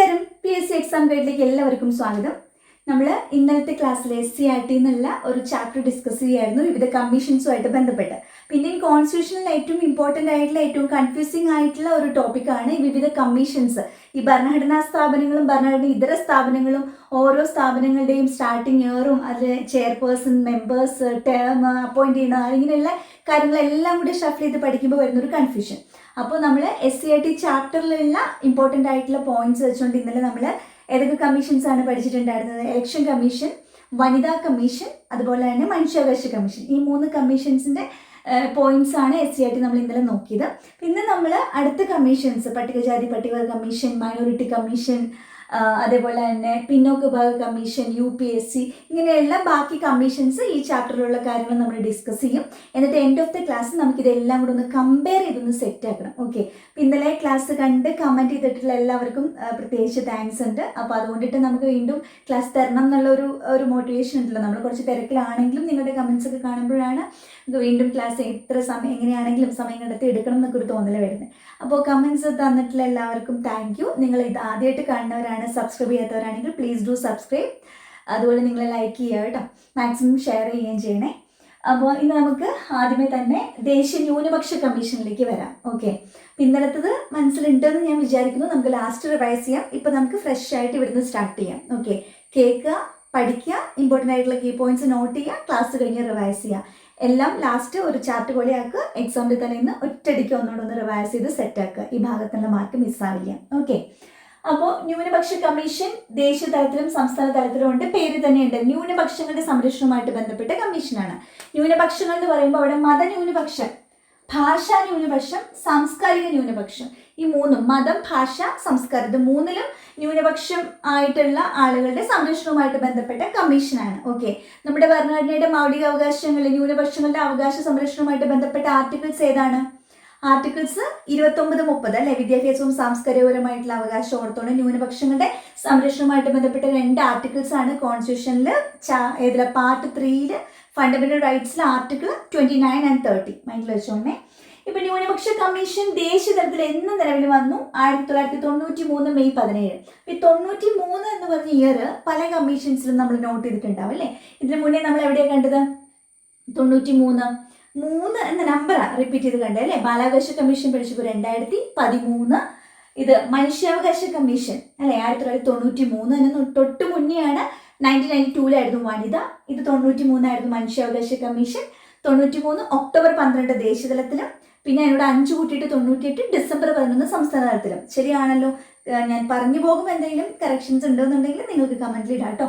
നമസ്കാരം. P S C exam ഗൈഡിലേക്ക് എല്ലാവർക്കും സ്വാഗതം. നമ്മൾ ഇന്നലത്തെ ക്ലാസ്സിൽ എസ് സി ആർ ടി എന്നുള്ള ഒരു ചാപ്റ്റർ ഡിസ്കസ് ചെയ്യായിരുന്നു. വിവിധ കമ്മീഷൻസുമായിട്ട് ബന്ധപ്പെട്ട്. ഇന്ത്യൻ കോൺസ്റ്റിറ്റ്യൂഷനിൽ ഏറ്റവും ഇമ്പോർട്ടന്റ് ആയിട്ടുള്ള ഏറ്റവും കൺഫ്യൂസിംഗ് ആയിട്ടുള്ള ഒരു ടോപ്പിക്കാണ് വിവിധ കമ്മീഷൻസ് ഈ ഭരണഘടനാ സ്ഥാപനങ്ങളും ഭരണഘടന ഇതര സ്ഥാപനങ്ങളും ഓരോ സ്ഥാപനങ്ങളുടെയും സ്റ്റാർട്ടിങ് ഇയറും അതിൽ ചെയർപേഴ്സൺ മെമ്പേഴ്സ് ടേം അപ്പോയിന്റ് ചെയ്യണം ഇങ്ങനെയുള്ള കാര്യങ്ങളെല്ലാം കൂടി ഷഫിൾ ചെയ്ത് പഠിക്കുമ്പോൾ വരുന്നൊരു കൺഫ്യൂഷൻ അപ്പോൾ നമ്മൾ എസ് സി ഐ ടി ചാപ്റ്ററിലുള്ള ഇമ്പോർട്ടന്റ് ആയിട്ടുള്ള പോയിന്റ്സ് വെച്ചുകൊണ്ട് ഇന്നലെ നമ്മൾ ഏതൊക്കെ കമ്മീഷൻസ് ആണ് പഠിച്ചിട്ടുണ്ടായിരുന്നത്? ഇലക്ഷൻ കമ്മീഷൻ വനിതാ കമ്മീഷൻ അതുപോലെ തന്നെ മനുഷ്യാവകാശ കമ്മീഷൻ ഈ മൂന്ന് കമ്മീഷൻസിന്റെ പോയിന്റ്സ് ആണ് എസ് സി ഐ ടി നമ്മൾ ഇന്നലെ നോക്കിയത്. പിന്നെ നമ്മൾ അടുത്ത കമ്മീഷൻസ് പട്ടികജാതി പട്ടികവർഗ കമ്മീഷൻ മൈനോറിറ്റി കമ്മീഷൻ അതേപോലെ തന്നെ പിന്നോക്ക വിഭാഗ commission U P S C ഇങ്ങനെയുള്ള ബാക്കി കമ്മീഷൻസ് ഈ ചാപ്റ്ററിലുള്ള കാര്യങ്ങൾ നമ്മൾ ഡിസ്കസ് ചെയ്യും. എന്നിട്ട് എൻഡ് ഓഫ് ദ ക്ലാസ് നമുക്ക് ഇതെല്ലാം കൂടെ ഒന്ന് കമ്പയർ ചെയ്തൊന്ന് സെറ്റ് ആക്കണം. ഓക്കെ ഇന്നലെ ക്ലാസ് കണ്ട് കമന്റ് ചെയ്തിട്ടുള്ള എല്ലാവർക്കും പ്രത്യേകിച്ച് താങ്ക്സ് ഉണ്ട്. അപ്പോൾ അതുകൊണ്ടിട്ട് നമുക്ക് വീണ്ടും ക്ലാസ് തരണം എന്നുള്ള ഒരു ഒരു മോട്ടിവേഷൻ ഉണ്ടല്ലോ. നമ്മൾ കുറച്ച് തിരക്കിലാണെങ്കിലും നിങ്ങളുടെ കമൻസ് ഒക്കെ കാണുമ്പോഴാണ് വീണ്ടും ക്ലാസ് എത്ര സമയം എങ്ങനെയാണെങ്കിലും സമയം കണ്ടെത്തി എടുക്കണം എന്നൊക്കെ ഒരു തോന്നൽ വരുന്നത്. അപ്പോൾ കമൻസ് തന്നിട്ടുള്ള എല്ലാവർക്കും താങ്ക് യു നിങ്ങൾ ഇത് ആദ്യമായിട്ട് കാണുന്നവരാണ് സബ്സ്ക്രൈബ് ചെയ്യാത്തവരാണെങ്കിൽ പ്ലീസ് ഡു സബ്സ്ക്രൈബ് അതുപോലെ നിങ്ങൾ ലൈക്ക് ചെയ്യുക കേട്ടോ. മാക്സിമം ഷെയർ ചെയ്യുകയും ചെയ്യണേ. അപ്പോൾ ഇന്ന് നമുക്ക് ആദ്യമേ തന്നെ ദേശീയ ന്യൂനപക്ഷ കമ്മീഷനിലേക്ക് വരാം. ഓക്കെ ഇന്നലത്തത് മനസ്സിലുണ്ടെന്ന് ഞാൻ വിചാരിക്കുന്നു. നമുക്ക് ലാസ്റ്റ് റിവൈസ് ചെയ്യാം. ഇപ്പം നമുക്ക് ഫ്രഷ് ആയിട്ട് ഇവിടുന്ന് സ്റ്റാർട്ട് ചെയ്യാം. ഓക്കെ കേൾക്കുക പഠിക്കുക ഇമ്പോർട്ടന്റ് ആയിട്ടുള്ള കീ പോയിന്റ്സ് നോട്ട് ചെയ്യുക ക്ലാസ് കഴിഞ്ഞ് റിവൈസ് ചെയ്യുക. എല്ലാം ലാസ്റ്റ് ഒരു ചാർട്ട് പോലെ ആക്കുക. എക്സാമിൽ തന്നെ ഇന്ന് ഒറ്റയടിക്ക് ഒന്നുകൂടെ ഒന്ന് റിവൈസ് ചെയ്ത് സെറ്റ് ആക്കുക. ഈ ഭാഗത്തുള്ള മാർക്ക് മിസ്സാവില്ല ഓക്കെ അപ്പോൾ ന്യൂനപക്ഷ കമ്മീഷൻ ദേശീയ തലത്തിലും സംസ്ഥാന തലത്തിലും ഉണ്ട്. പേര് തന്നെയുണ്ട്. ന്യൂനപക്ഷങ്ങളുടെ സംരക്ഷണവുമായിട്ട് ബന്ധപ്പെട്ട കമ്മീഷനാണ്. ന്യൂനപക്ഷങ്ങൾ എന്ന് പറയുമ്പോൾ അവിടെ മതന്യൂനപക്ഷം ഭാഷാ ന്യൂനപക്ഷം സാംസ്കാരിക ന്യൂനപക്ഷം. ഈ മൂന്നും മതം ഭാഷ സംസ്കാരം ഇത് മൂന്നിലും ന്യൂനപക്ഷം ആയിട്ടുള്ള ആളുകളുടെ സംരക്ഷണവുമായിട്ട് ബന്ധപ്പെട്ട കമ്മീഷനാണ്. ഓക്കെ. നമ്മുടെ ഭരണഘടനയുടെ മൗലിക അവകാശങ്ങളിൽ ന്യൂനപക്ഷങ്ങളുടെ അവകാശ സംരക്ഷണവുമായിട്ട് ബന്ധപ്പെട്ട ആർട്ടിക്കിൾസ് ഏതാണ്? ആർട്ടിക്കിൾസ് ഇരുപത്തൊമ്പത് മുപ്പത് അല്ലെ? വിദ്യാഭ്യാസവും സാംസ്കാരികപരമായിട്ടുള്ള അവകാശം ഓർത്തോളം ന്യൂനപക്ഷങ്ങളുടെ സംരക്ഷണവുമായിട്ട് ബന്ധപ്പെട്ട രണ്ട് ആർട്ടിക്കിൾസ് ആണ് കോൺസ്റ്റിറ്റ്യൂഷനിൽ ഏതിലെ പാർട്ട് ത്രീയിൽ fundamental റൈറ്റ്സിൽ article twenty nine and thirty മൈൻഡിൽ വെച്ചോണേ. ഇപ്പൊ ന്യൂനപക്ഷ കമ്മീഷൻ ദേശീയ തലത്തിൽ എന്ന് നിലവിൽ വന്നു? ആയിരത്തി തൊള്ളായിരത്തി തൊണ്ണൂറ്റി മൂന്ന് മെയ് പതിനേഴ്. ഈ തൊണ്ണൂറ്റി മൂന്ന് എന്ന് പറഞ്ഞ ഇയർ പല കമ്മീഷൻസിലും നമ്മൾ നോട്ട് ചെയ്തിട്ടുണ്ടാവും അല്ലേ? ഇതിനു മുന്നേ നമ്മൾ എവിടെയാണ് കണ്ടത്? തൊണ്ണൂറ്റി മൂന്ന് മൂന്ന് എന്ന നമ്പറാണ് റിപ്പീറ്റ് ചെയ്ത് കണ്ടത് അല്ലേ? ബാലാവകാശ കമ്മീഷൻ പഠിച്ചപ്പോൾ രണ്ടായിരത്തി പതിമൂന്ന് ഇത് മനുഷ്യാവകാശ കമ്മീഷൻ അല്ലെ? ആയിരത്തി തൊള്ളായിരത്തി തൊണ്ണൂറ്റി മൂന്ന് അതിന് തൊട്ട് മുന്നെയാണ് നയന്റീൻ നയന്റി ടൂലായിരുന്നു വനിത. ഇത് തൊണ്ണൂറ്റി മൂന്നായിരുന്നു മനുഷ്യാവകാശ കമ്മീഷൻ തൊണ്ണൂറ്റി മൂന്ന് ഒക്ടോബർ പന്ത്രണ്ട് ദേശീയതലത്തിലും പിന്നെ അതിനോട് അഞ്ച് കൂട്ടിയിട്ട് തൊണ്ണൂറ്റിയെട്ട് ഡിസംബർ പതിനൊന്ന് സംസ്ഥാന തലത്തിലും. ശരിയാണല്ലോ? ഞാൻ പറഞ്ഞു പോകുമ്പോൾ എന്തെങ്കിലും കറക്ഷൻസ് ഉണ്ടോ എന്നുണ്ടെങ്കിൽ നിങ്ങൾക്ക് കമന്റിൽ ഇടാം കേട്ടോ.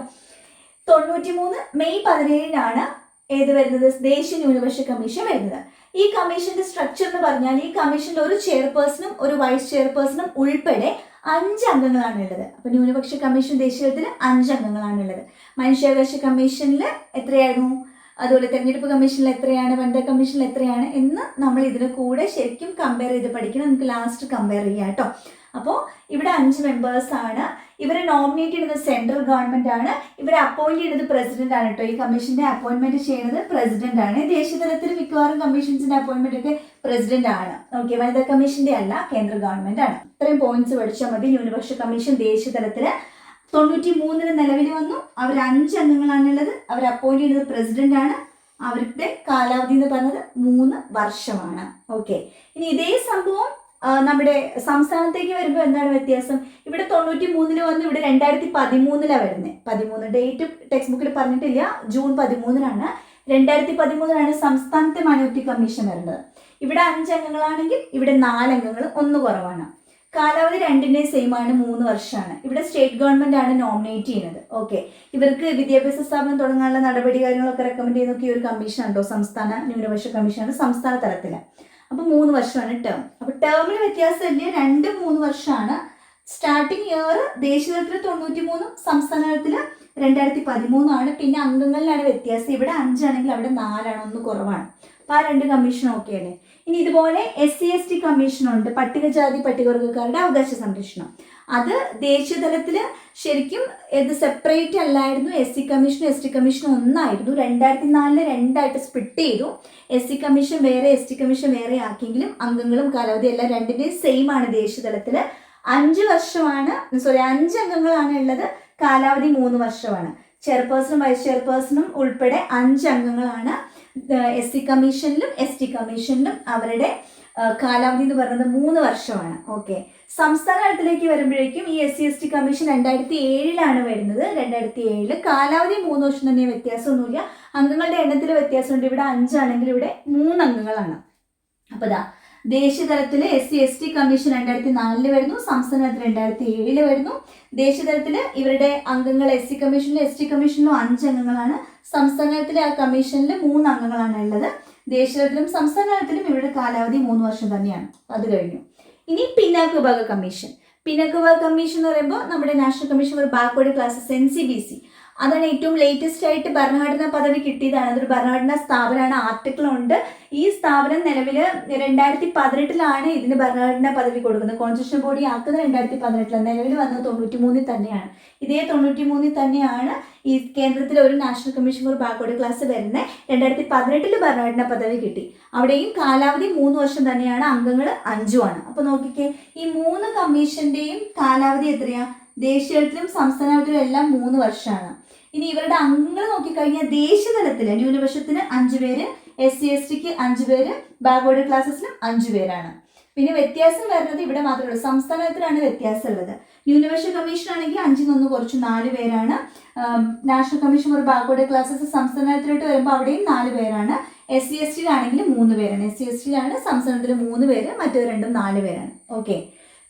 തൊണ്ണൂറ്റി മൂന്ന് മെയ് പതിനേഴിനാണ് ഏത് വരുന്നത്? ദേശീയ ന്യൂനപക്ഷ കമ്മീഷൻ വരുന്നത്. ഈ കമ്മീഷന്റെ സ്ട്രക്ചർ എന്ന് പറഞ്ഞാൽ ഈ കമ്മീഷനിൽ ഒരു ചെയർപേഴ്സണും ഒരു വൈസ് ചെയർപേഴ്സണും ഉൾപ്പെടെ അഞ്ച് അംഗങ്ങളാണ് ഉള്ളത്. അപ്പൊ ന്യൂനപക്ഷ കമ്മീഷൻ ദേശീയത്തിൽ അഞ്ച് അംഗങ്ങളാണ് ഉള്ളത്. മനുഷ്യാവകാശ കമ്മീഷനിൽ എത്രയായിരുന്നു? അതുപോലെ തെരഞ്ഞെടുപ്പ് കമ്മീഷനിൽ എത്രയാണ്? വനിതാ കമ്മീഷനിൽ എത്രയാണ്? എന്ന് നമ്മൾ ഇതിന് കൂടെ ശരിക്കും കമ്പയർ ചെയ്ത് പഠിക്കണം. നമുക്ക് ലാസ്റ്റ് കമ്പയർ ചെയ്യാം കേട്ടോ. അപ്പോൾ ഇവിടെ അഞ്ച് മെമ്പേഴ്സ് ആണ്. ഇവരെ നോമിനേറ്റ് ചെയ്യുന്നത് സെൻട്രൽ ഗവൺമെന്റ് ആണ്. ഇവരെ അപ്പോയിന്റ് ചെയ്യുന്നത് പ്രസിഡന്റ് ആണ് കേട്ടോ ഈ കമ്മീഷന്റെ അപ്പോയിന്റ്മെന്റ് ചെയ്യുന്നത് പ്രസിഡന്റ് ആണ്. ദേശീയ തലത്തിൽ മിക്കവാറും കമ്മീഷൻസിന്റെ അപ്പോയിന്റ്മെന്റ് ഒക്കെ പ്രസിഡന്റ് ആണ്. ഓക്കെ വനിതാ കമ്മീഷന്റെ അല്ല കേന്ദ്ര ഗവൺമെന്റ് ആണ്. ഇത്രയും പോയിന്റ്സ് പഠിച്ചാൽ മതി. ന്യൂനപക്ഷ കമ്മീഷൻ ദേശീയ തലത്തിൽ തൊണ്ണൂറ്റി മൂന്നിന് നിലവിൽ വന്നു. അവർ അഞ്ച് അംഗങ്ങളാണുള്ളത്. അവർ അപ്പോയിന്റ് ചെയ്യുന്നത് പ്രസിഡന്റ് ആണ്. അവരുടെ കാലാവധി എന്ന് പറഞ്ഞത് മൂന്ന് വർഷമാണ്. ഓക്കെ ഇനി ഇതേ സംഭവം നമ്മുടെ സംസ്ഥാനത്തേക്ക് വരുമ്പോൾ എന്താണ് വ്യത്യാസം? ഇവിടെ തൊണ്ണൂറ്റി മൂന്നിന് വന്ന് ഇവിടെ രണ്ടായിരത്തി പതിമൂന്നിലാണ് വരുന്നത് പതിമൂന്ന് ഡേറ്റ് ടെക്സ്റ്റ് ബുക്കിൽ പറഞ്ഞിട്ടില്ല. ജൂൺ പതിമൂന്നിനാണ്. രണ്ടായിരത്തി പതിമൂന്നിനാണ് സംസ്ഥാനത്തെ മൈനോറിറ്റി കമ്മീഷൻ വരുന്നത്. ഇവിടെ അഞ്ചംഗങ്ങളാണെങ്കിൽ ഇവിടെ നാലംഗങ്ങൾ ഒന്ന് കുറവാണ്. കാലാവധി രണ്ടിന്റെയും സെയിം ആണ് മൂന്ന് വർഷമാണ്. ഇവിടെ സ്റ്റേറ്റ് ഗവൺമെന്റ് ആണ് നോമിനേറ്റ് ചെയ്യുന്നത്. ഓക്കെ ഇവർക്ക് വിദ്യാഭ്യാസ സ്ഥാപനം തുടങ്ങാനുള്ള നടപടി കാര്യങ്ങളൊക്കെ റെക്കമെൻഡ് ചെയ്യുന്നൊക്കെ ഈ ഒരു കമ്മീഷൻ ഉണ്ടോ സംസ്ഥാന ന്യൂനപക്ഷ കമ്മീഷനാണ് സംസ്ഥാന തലത്തിൽ അപ്പോൾ മൂന്ന് വർഷമാണ് ടേം അപ്പോൾ ടേമിന് വ്യത്യാസമില്ല. രണ്ട് മൂന്ന് വർഷമാണ്. സ്റ്റാർട്ടിങ് ഇയർ ദേശീയതലത്തിൽ തൊണ്ണൂറ്റി മൂന്നും സംസ്ഥാന തലത്തിൽ രണ്ടായിരത്തി പതിമൂന്നാണ് പിന്നെ അംഗങ്ങളിലാണ് വ്യത്യാസം. ഇവിടെ അഞ്ചാണെങ്കിൽ അവിടെ നാലാണ് ഒന്ന് കുറവാണ്. അപ്പോൾ ആ രണ്ട് കമ്മീഷൻ ഓക്കെയാണ് ഇനി ഇതുപോലെ എസ് സി എസ് ടി കമ്മീഷനുണ്ട് പട്ടികജാതി പട്ടികവർഗക്കാരുടെ അവകാശ സംരക്ഷണം. അത് ദേശീയ തലത്തിൽ ശരിക്കും ഇത് സെപ്പറേറ്റ് അല്ലായിരുന്നു. S C commission S T commission ഒന്നായിരുന്നു. രണ്ടായിരത്തി നാലിൽ രണ്ടായിട്ട് സ്പ്ലിറ്റ് ചെയ്തു. എസ് സി കമ്മീഷൻ വേറെ എസ് ടി കമ്മീഷൻ വേറെ ആക്കിയെങ്കിലും അംഗങ്ങളും കാലാവധി എല്ലാം രണ്ടിന്റെയും സെയിം ആണ് ദേശീയ തലത്തിൽ അഞ്ച് വർഷമാണ് സോറി അഞ്ച് അംഗങ്ങളാണ് ഉള്ളത്. കാലാവധി മൂന്ന് വർഷമാണ്. ചെയർപേഴ്സണും വൈസ് ചെയർപേഴ്സണും ഉൾപ്പെടെ അഞ്ച് അംഗങ്ങളാണ്. എസ് സി കമ്മീഷനിലും എസ് ടി കമ്മീഷനിലും അവരുടെ കാലാവധി എന്ന് പറയുന്നത് മൂന്ന് വർഷമാണ്. ഓക്കെ. സംസ്ഥാന തലത്തിലേക്ക് വരുമ്പോഴേക്കും ഈ S C S T commission രണ്ടായിരത്തി ഏഴിലാണ് വരുന്നത്. രണ്ടായിരത്തി ഏഴിൽ കാലാവധി മൂന്ന് വർഷം തന്നെ വ്യത്യാസമൊന്നുമില്ല. അംഗങ്ങളുടെ എണ്ണത്തിൽ വ്യത്യാസമുണ്ട്. ഇവിടെ അഞ്ചാണെങ്കിൽ ഇവിടെ മൂന്ന് അംഗങ്ങളാണ് അപ്പോൾ ദാ ദേശീയ തലത്തിൽ S C S T commission രണ്ടായിരത്തി നാലിൽ വരുന്നു. സംസ്ഥാന തലത്തിൽ രണ്ടായിരത്തി ഏഴിൽ വരുന്നു. ദേശീയ തലത്തിൽ ഇവരുടെ അംഗങ്ങൾ എസ് സി കമ്മീഷനിലും എസ് ടി കമ്മീഷനിലും അഞ്ച് അംഗങ്ങളാണ് സംസ്ഥാന തലത്തിലെ ആ കമ്മീഷനിൽ മൂന്ന് അംഗങ്ങളാണ് ഉള്ളത്. ദേശീയ തലത്തിലും സംസ്ഥാന തലത്തിലും ഇവരുടെ കാലാവധി മൂന്ന് വർഷം തന്നെയാണ്. അത് കഴിഞ്ഞു. ഇനി പിന്നാക്ക വിഭാഗ കമ്മീഷൻ പിന്നാക്ക വിഭാഗ കമ്മീഷൻ എന്ന് പറയുമ്പോൾ നമ്മുടെ national commission for backward classes N C B C അതാണ് ഏറ്റവും ലേറ്റസ്റ്റ് ആയിട്ട് ഭരണഘടനാ പദവി കിട്ടിയതാണ്. അതൊരു ഭരണഘടനാ സ്ഥാപനമാണ് ആർട്ടിക്കിൾ ഉണ്ട്. ഈ സ്ഥാപനം നിലവിൽ രണ്ടായിരത്തി പതിനെട്ടിലാണ് ഇതിന് ഭരണഘടനാ പദവി കൊടുക്കുന്നത്. കോൺസ്റ്റിറ്റ്യൂഷൻ ബോഡി ആക്കുന്നത് രണ്ടായിരത്തി പതിനെട്ടിലാണ് നിലവിൽ വന്നത് തൊണ്ണൂറ്റി മൂന്നിൽ തന്നെയാണ്. ഇതേ തൊണ്ണൂറ്റി മൂന്നിൽ തന്നെയാണ് ഈ കേന്ദ്രത്തിലെ ഒരു national commission for backward class വരുന്നത്. രണ്ടായിരത്തി പതിനെട്ടിൽ ഭരണഘടനാ പദവി കിട്ടി. അവിടെയും കാലാവധി മൂന്ന് വർഷം തന്നെയാണ് അംഗങ്ങൾ അഞ്ചുമാണ് അപ്പോൾ നോക്കിക്കേ ഈ മൂന്ന് കമ്മീഷന്റെയും കാലാവധി എത്രയാ? ദേശീയ തലത്തിലും സംസ്ഥാന തലത്തിലും എല്ലാം മൂന്ന് വർഷമാണ്. ഇനി ഇവരുടെ അംഗങ്ങൾ നോക്കിക്കഴിഞ്ഞാൽ ദേശീയ തലത്തിൽ ന്യൂനപക്ഷത്തിന് അഞ്ചു പേര് എസ് സി എസ് ടിക്ക് അഞ്ചു പേര് ബാക്ക്വേർഡ് ക്ലാസ്സസിലും അഞ്ചു പേരാണ്. പിന്നെ വ്യത്യാസം വരുന്നത് ഇവിടെ മാത്രമേ ഉള്ളൂ. സംസ്ഥാന തലത്തിലാണ് ന്യൂനപക്ഷ കമ്മീഷൻ ആണെങ്കിൽ അഞ്ചിൽ നിന്ന് കുറച്ച് നാല് പേരാണ്. National commission for backward classes സംസ്ഥാനത്തിലോട്ട് വരുമ്പോൾ അവിടെയും നാല് പേരാണ്. എസ് സി എസ് ടിയിലാണെങ്കിൽ മൂന്ന് പേരാണ്. എസ് സി എസ് ടിയിലാണ് സംസ്ഥാനത്തിൽ മൂന്ന് പേര് മറ്റു രണ്ടും നാല് പേരാണ്. ഓക്കെ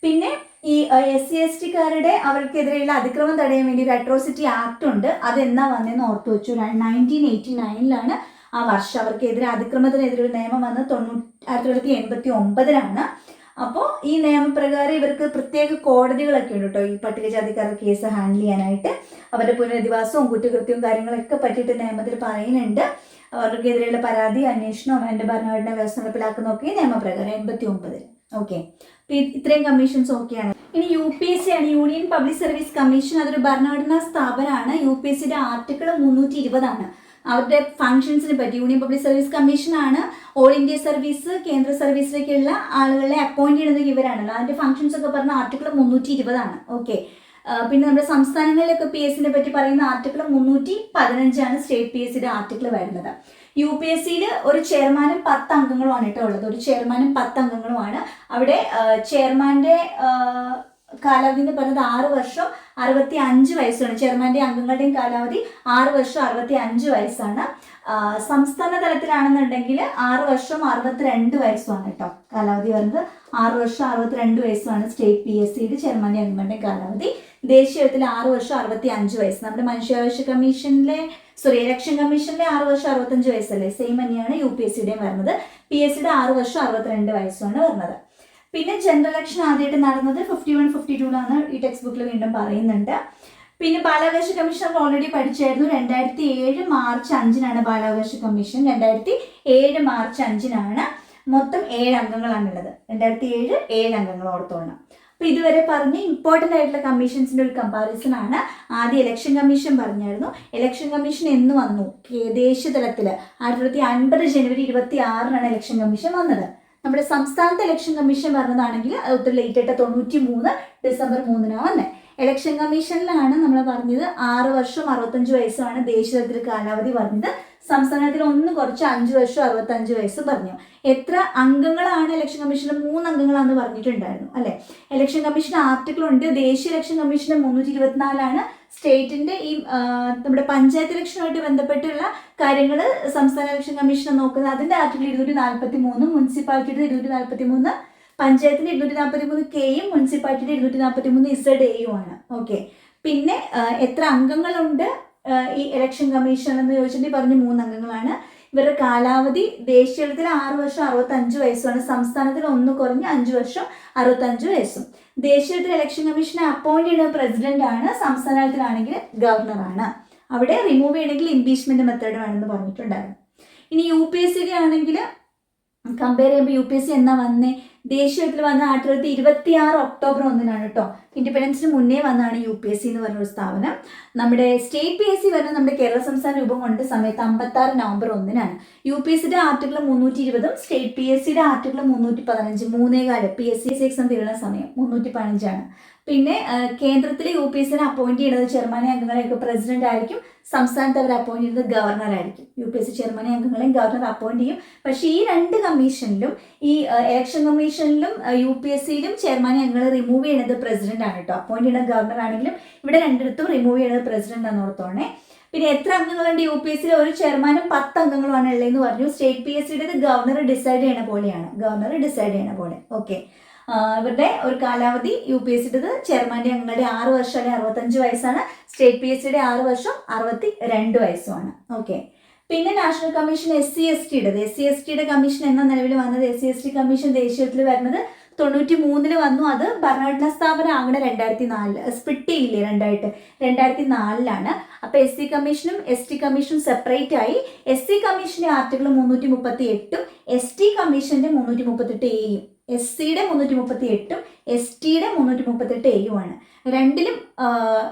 പിന്നെ ഈ എസ് സി എസ് ടിക്കാരുടെ അവർക്കെതിരെയുള്ള അതിക്രമം തടയാൻ വേണ്ടി ഒരു അട്രോസിറ്റി ആക്ട് ഉണ്ട്. അത് എന്നാ വന്നതെന്ന് ഓർത്തു വെച്ചു. നയന്റീൻ എയ്റ്റി നയനിലാണ് ആ വർഷം അവർക്കെതിരെ അതിക്രമത്തിനെതിരെ ഒരു നിയമം വന്നത്. തൊണ്ണൂറ്റി ആയിരത്തി തൊള്ളായിരത്തി എൺപത്തി ഒമ്പതിലാണ്. അപ്പോൾ ഈ നിയമപ്രകാരം ഇവർക്ക് പ്രത്യേക കോടതികളൊക്കെ ഉണ്ട് കേട്ടോ. ഈ പട്ടികജാതിക്കാരുടെ കേസ് ഹാൻഡിൽ ചെയ്യാനായിട്ട് അവരുടെ പുനരധിവാസവും കുറ്റകൃത്യവും കാര്യങ്ങളൊക്കെ പറ്റിയിട്ട് നിയമത്തിൽ പറയുന്നുണ്ട്. അവർക്കെതിരെയുള്ള പരാതി അന്വേഷണവും എന്റെ ഭരണഘടന വ്യവസ്ഥ നടപ്പിലാക്കുന്നതൊക്കെ നിയമപ്രകാരം എൺപത്തി ഒമ്പതിൽ ഓക്കെ ഇത്രയും കമ്മീഷൻസ് ഓക്കെയാണ് ഇനി യു പി എസ് സി ആണ്. യൂണിയൻ പബ്ലിക് സർവീസ് കമ്മീഷൻ അതൊരു ഭരണഘടനാ സ്ഥാപനമാണ്. യു പി എസ് സിയുടെ ആർട്ടിക്കിൾ മുന്നൂറ്റി ഇരുപതാണ് അവരുടെ ഫങ്ഷൻസിനെ പറ്റി. യൂണിയൻ പബ്ലിക് സർവീസ് കമ്മീഷനാണ് ഓൾ ഇന്ത്യ സർവീസ് കേന്ദ്ര സർവീസിലേക്കുള്ള ആളുകളെ അപ്പോയിന്റ് ചെയ്യുന്നത് ഇവരാണല്ലോ. അതിന്റെ ഫങ്ഷൻസ് ഒക്കെ പറഞ്ഞ ആർട്ടിക്കിൾ മുന്നൂറ്റി ഇരുപതാണ് ഓക്കെ പിന്നെ നമ്മുടെ സംസ്ഥാനങ്ങളിലൊക്കെ പി എസ് സിനെ പറ്റി പറയുന്ന ആർട്ടിക്കിൾ മുന്നൂറ്റി പതിനഞ്ചാണ് സ്റ്റേറ്റ് പി എസ് സിയുടെ ആർട്ടിക്കിൾ വരുന്നത്. യു പി എസ് സിയിൽ ഒരു ചെയർമാനും പത്ത് അംഗങ്ങളുമാണ് കേട്ടോ ഉള്ളത്. ഒരു ചെയർമാനും പത്ത് അംഗങ്ങളുമാണ് അവിടെ ചെയർമാന്റെ കാലാവധി എന്ന് പറയുന്നത് ആറ് വർഷം അറുപത്തി അഞ്ച് വയസ്സാണ്. ചെയർമാന്റെ അംഗങ്ങളുടെയും കാലാവധി ആറ് വർഷം അറുപത്തി അഞ്ച് വയസ്സാണ് സംസ്ഥാന തലത്തിലാണെന്നുണ്ടെങ്കിൽ ആറ് വർഷം അറുപത്തിരണ്ട് വയസ്സുമാണ് കേട്ടോ കാലാവധി വരുന്നത് ആറ് വർഷം അറുപത്തിരണ്ട് വയസ്സാണ് സ്റ്റേറ്റ് പി എസ് സിയുടെ ചെയർമാന്റെ അംഗങ്ങളുടെയും കാലാവധി. ദേശീയ തലത്തിൽ ആറ് വർഷം അറുപത്തി അഞ്ച് വയസ്സ്. നമ്മുടെ മനുഷ്യാവകാശ കമ്മീഷനിലെ സോറി ഇലക്ഷൻ കമ്മീഷനിലെ ആറ് വർഷം അറുപത്തഞ്ച് വയസ്സല്ലേ? സെയിം തന്നെയാണ് യു പി എസ് സിയുടെയും വരുന്നത്. പി എസ് സിയുടെ ആറ് വർഷം അറുപത്തിരണ്ട് വയസ്സുമാണ് വരുന്നത്. പിന്നെ ജനറൽ ഇലക്ഷൻ ആദ്യമായിട്ട് നടന്നത് ഫിഫ്റ്റി വൺ ഫിഫ്റ്റി ടൂലാണ് ഈ ടെക്സ്റ്റ് ബുക്കിൽ വീണ്ടും പറയുന്നുണ്ട്. പിന്നെ ബാലാവകാശ കമ്മീഷൻ ഓൾറെഡി പഠിച്ചായിരുന്നു. രണ്ടായിരത്തി ഏഴ് മാർച്ച് അഞ്ചിനാണ് ബാലാവകാശ കമ്മീഷൻ. രണ്ടായിരത്തി ഏഴ് മാർച്ച് അഞ്ചിനാണ് മൊത്തം ഏഴ് അംഗങ്ങളാണുള്ളത് രണ്ടായിരത്തി ഏഴ് ഏഴ് അംഗങ്ങൾ ഓർത്തോണം. അപ്പൊ ഇതുവരെ പറഞ്ഞ ഇമ്പോർട്ടന്റ് ആയിട്ടുള്ള കമ്മീഷൻസിന്റെ ഒരു കമ്പാരിസൺ ആണ്. ആദ്യം ഇലക്ഷൻ കമ്മീഷൻ പറഞ്ഞായിരുന്നു. ഇലക്ഷൻ കമ്മീഷൻ എന്ന് വന്നു? ദേശീയ തലത്തിൽ. ആയിരത്തി തൊള്ളായിരത്തി അൻപത് ജനുവരി ഇരുപത്തി ആറിനാണ് ഇലക്ഷൻ കമ്മീഷൻ വന്നത്. നമ്മുടെ സംസ്ഥാനത്തെ ഇലക്ഷൻ കമ്മീഷൻ പറഞ്ഞതാണെങ്കിൽ അത് ഒത്തിരി ലേറ്റ് ആയിട്ട് തൊണ്ണൂറ്റി മൂന്ന് ഡിസംബർ മൂന്നിനാണ് വന്നത് ഇലക്ഷൻ കമ്മീഷനിലാണ് നമ്മൾ പറഞ്ഞത്. ആറ് വർഷം അറുപത്തഞ്ച് വയസ്സുമാണ് ദേശീയ തലത്തിൽ കാലാവധി പറഞ്ഞത്. സംസ്ഥാനത്തിൽ ഒന്ന് കുറച്ച് അഞ്ച് വർഷം അറുപത്തഞ്ച് വയസ്സ് പറഞ്ഞു. എത്ര അംഗങ്ങളാണ് ഇലക്ഷൻ കമ്മീഷനിൽ മൂന്ന് അംഗങ്ങളാണെന്ന് പറഞ്ഞിട്ടുണ്ടായിരുന്നു അല്ലെ? ഇലക്ഷൻ കമ്മീഷൻ ആർട്ടിക്കിൾ ഉണ്ട്. ദേശീയ ഇലക്ഷൻ കമ്മീഷന് മുന്നൂറ്റി ഇരുപത്തിനാലാണ് സ്റ്റേറ്റിന്റെ ഈ നമ്മുടെ പഞ്ചായത്ത് ഇലക്ഷനുമായിട്ട് ബന്ധപ്പെട്ടുള്ള കാര്യങ്ങൾ സംസ്ഥാന ഇലക്ഷൻ കമ്മീഷൻ നോക്കുന്നത്. അതിന്റെ ആർട്ടിക്കിൾ ഇരുന്നൂറ്റി നാൽപ്പത്തി മൂന്ന് മുനിസിപ്പാലിറ്റിയുടെ ഇരുന്നൂറ്റി നാൽപ്പത്തി മൂന്ന് പഞ്ചായത്തിന്റെ ഇരുന്നൂറ്റി നാൽപ്പത്തി മൂന്ന് കെയും മുനിസിപ്പാലിറ്റിയുടെ ഇരുന്നൂറ്റി നാൽപ്പത്തി മൂന്ന് ഇസഡ് എയും ആണ് ഓക്കെ പിന്നെ എത്ര അംഗങ്ങളുണ്ട്? ഈ ഇലക്ഷൻ കമ്മീഷൻ എന്ന് ചോദിച്ചിട്ടുണ്ടെങ്കിൽ പറഞ്ഞു മൂന്ന് അംഗങ്ങളാണ്. ഇവരുടെ കാലാവധി ദേശീയ തലത്തിൽ ആറ് വർഷം അറുപത്തഞ്ച് വയസ്സുമാണ് സംസ്ഥാനത്തിൽ ഒന്ന് കുറഞ്ഞ് അഞ്ച് വർഷം അറുപത്തഞ്ച് വയസ്സും. ദേശീയ തലത്തിൽ ഇലക്ഷൻ കമ്മീഷനെ അപ്പോയിന്റ് ചെയ്യുന്ന പ്രസിഡന്റ് ആണ്. സംസ്ഥാന തലത്തിലാണെങ്കിൽ ഗവർണറാണ് അവിടെ റിമൂവ് ചെയ്യണമെങ്കിൽ ഇംപീച്ച്മെന്റ് മെത്തേഡ് വേണമെന്ന് പറഞ്ഞിട്ടുണ്ടായിരുന്നു. ഇനി യു പി എസ് സിയുടെ ആണെങ്കിൽ കമ്പയർ ചെയ്യുമ്പോൾ യു പി എസ് സി എന്നാ വന്നേ? ദേശീയത്തിൽ വന്ന ആയിരത്തി തൊള്ളായിരത്തി ഇരുപത്തി ആറ് ഒക്ടോബർ ഒന്നിനാണ് കേട്ടോ ഇൻഡിപെൻഡൻസിന് മുന്നേ വന്നാണ് യു പി എസ് സി എന്ന് പറഞ്ഞൊരു സ്ഥാപനം. നമ്മുടെ സ്റ്റേറ്റ് പി എസ് സി വരുന്നത് നമ്മുടെ കേരള സംസ്ഥാന രൂപം കൊണ്ട സമയത്ത് അമ്പത്തി ആറ് നവംബർ ഒന്നിനാണ്. യു പി എസ് സിയുടെ ആർട്ടിക്കിൾ മുന്നൂറ്റി ഇരുപതും സ്റ്റേറ്റ് പി എസ് സിയുടെ ആർട്ടിക്കിൾ മുന്നൂറ്റി പതിനഞ്ച് മൂന്നേകാൽ പി എസ് സി എക്സാം തീരുന്ന സമയം മുന്നൂറ്റി പതിനഞ്ചാണ് പിന്നെ കേന്ദ്രത്തിലെ യു പി എസ് സിനെ അപ്പോയിന്റ് ചെയ്യുന്നത് ചെയർമാനെ അംഗങ്ങളെയൊക്കെ പ്രസിഡന്റ് ആയിരിക്കും. സംസ്ഥാനത്ത് അവർ അപ്പോയിന്റ് ചെയ്യുന്നത് ഗവർണർ ആയിരിക്കും. യു പി എസ് ചെയർമാനെ അംഗങ്ങളെയും ഗവർണർ അപ്പോയിന്റ് ചെയ്യും. പക്ഷേ ഈ രണ്ട് കമ്മീഷനിലും ഈ ഇലക്ഷൻ കമ്മീഷനിലും യു പി എസ് സിയിലും ചെയർമാനെ അംഗങ്ങൾ റിമൂവ് ചെയ്യുന്നത് പ്രസിഡന്റ് ആണ് കേട്ടോ അപ്പോയിന്റ് ചെയ്യുന്നത് ഗവർണർ ആണെങ്കിലും ഇവിടെ രണ്ടിടത്തും റിമൂവ് ചെയ്യുന്നത് പ്രസിഡന്റ് ആണെന്നോർത്തോണേ പിന്നെ എത്ര അംഗങ്ങളുണ്ട് യു പി എസ് സിയിൽ ഒരു ചെയർമാനും പത്ത് അംഗങ്ങളുമാണ് ഉള്ളതെന്ന് പറഞ്ഞു. സ്റ്റേറ്റ് പി എസ് സിയുടെ ഗവർണർ ഡിസൈഡ് ചെയ്യണ പോലെയാണ്. ഗവർണർ ഡിസൈഡ് ചെയ്യണ പോലെ. ഓക്കെ ഇവരുടെ ഒരു കാലാവധി യു പി എസ് സിയുടെ ചെയർമാന്റെ അംഗങ്ങളുടെ ആറ് വർഷം അല്ലെങ്കിൽ അറുപത്തഞ്ച് വയസ്സാണ്. സ്റ്റേറ്റ് പി എസ് സിയുടെ ആറ് വർഷം അറുപത്തി രണ്ട് വയസ്സുമാണ്. ഓക്കെ. പിന്നെ national commission S C S ടിയുടെ എസ് സി എസ് ടിയുടെ കമ്മീഷൻ എന്ന നിലവിൽ വന്നത്? S C S T commission ദേശീയത്തിൽ വരുന്നത് തൊണ്ണൂറ്റി മൂന്നിൽ വന്നു. അത് ഭരണഘടനാ സ്ഥാപനം ആകണ രണ്ടായിരത്തി നാലിൽ സ്പ്ലിറ്റ് ചെയ്യില്ലേ രണ്ടായിട്ട്? രണ്ടായിരത്തി നാലിലാണ് അപ്പൊ എസ് സി കമ്മീഷനും എസ് ടി കമ്മീഷനും സെപ്പറേറ്റ് ആയി. എസ് സി കമ്മീഷന്റെ ആർട്ടിക്കിൾ മുന്നൂറ്റി മുപ്പത്തി എട്ടും എസ് ടി കമ്മീഷന്റെ മുന്നൂറ്റി മുപ്പത്തെട്ട് എയും എസ് സിയുടെ മുന്നൂറ്റി മുപ്പത്തി എട്ടും എസ് ടിയുടെ മുന്നൂറ്റി മുപ്പത്തെട്ട് എയുമാണ് രണ്ടിലും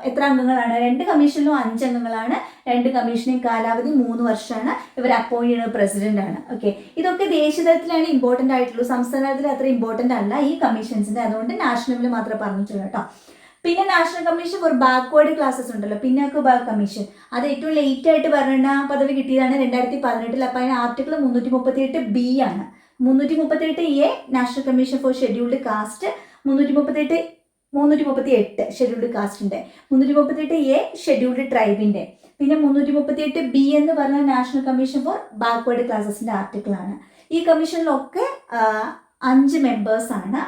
എത്ര അംഗങ്ങളാണ്? രണ്ട് കമ്മീഷനിലും അഞ്ച് അംഗങ്ങളാണ്. രണ്ട് കമ്മീഷനെയും കാലാവധി മൂന്ന് വർഷമാണ്. ഇവർ അപ്പോയിന്റ് ചെയ്യുന്നത് പ്രസിഡന്റ് ആണ്. ഓക്കെ ഇതൊക്കെ ദേശീയ ദേശീയതലത്തിലാണ് ഇമ്പോർട്ടന്റ് ആയിട്ടുള്ളൂ. സംസ്ഥാന തലത്തിൽ അത്ര ഇമ്പോർട്ടന്റ് അല്ല ഈ കമ്മീഷൻസിന്റെ അതുകൊണ്ട് നാഷണലിൽ മാത്രമേ പറഞ്ഞിട്ടുള്ളൂ കേട്ടോ. പിന്നെ national commission for backward classes ഉണ്ടല്ലോ. പിന്നാക്ക ബാക്ക് കമ്മീഷൻ അത് ഏറ്റവും ലേറ്റ് ആയിട്ട് ഭരണ പദവി കിട്ടിയതാണ് രണ്ടായിരത്തി പതിനെട്ടിൽ. അപ്പം അതിന് ആർട്ടിക്കിൾ മുന്നൂറ്റി മുപ്പത്തി എട്ട് ബി ആണ്. മുന്നൂറ്റി മുപ്പത്തി എട്ട് A national commission for scheduled caste. മുന്നൂറ്റി മുപ്പത്തി എട്ട് മുന്നൂറ്റി മുപ്പത്തി എട്ട് ഷെഡ്യൂൾഡ് കാസ്റ്റിന്റെ. മുന്നൂറ്റി മുപ്പത്തി എട്ട് എ ഷെഡ്യൂൾഡ് ട്രൈബിന്റെ. പിന്നെ മുന്നൂറ്റി മുപ്പത്തി എട്ട് ബി എന്ന് പറഞ്ഞ നാഷണൽ കമ്മീഷൻ ഫോർ ബാക്ക്വേർഡ് ക്ലാസസിന്റെ ആർട്ടിക്കിളാണ്. ഈ കമ്മീഷനിലൊക്കെ അഞ്ച് മെമ്പേഴ്സാണ്.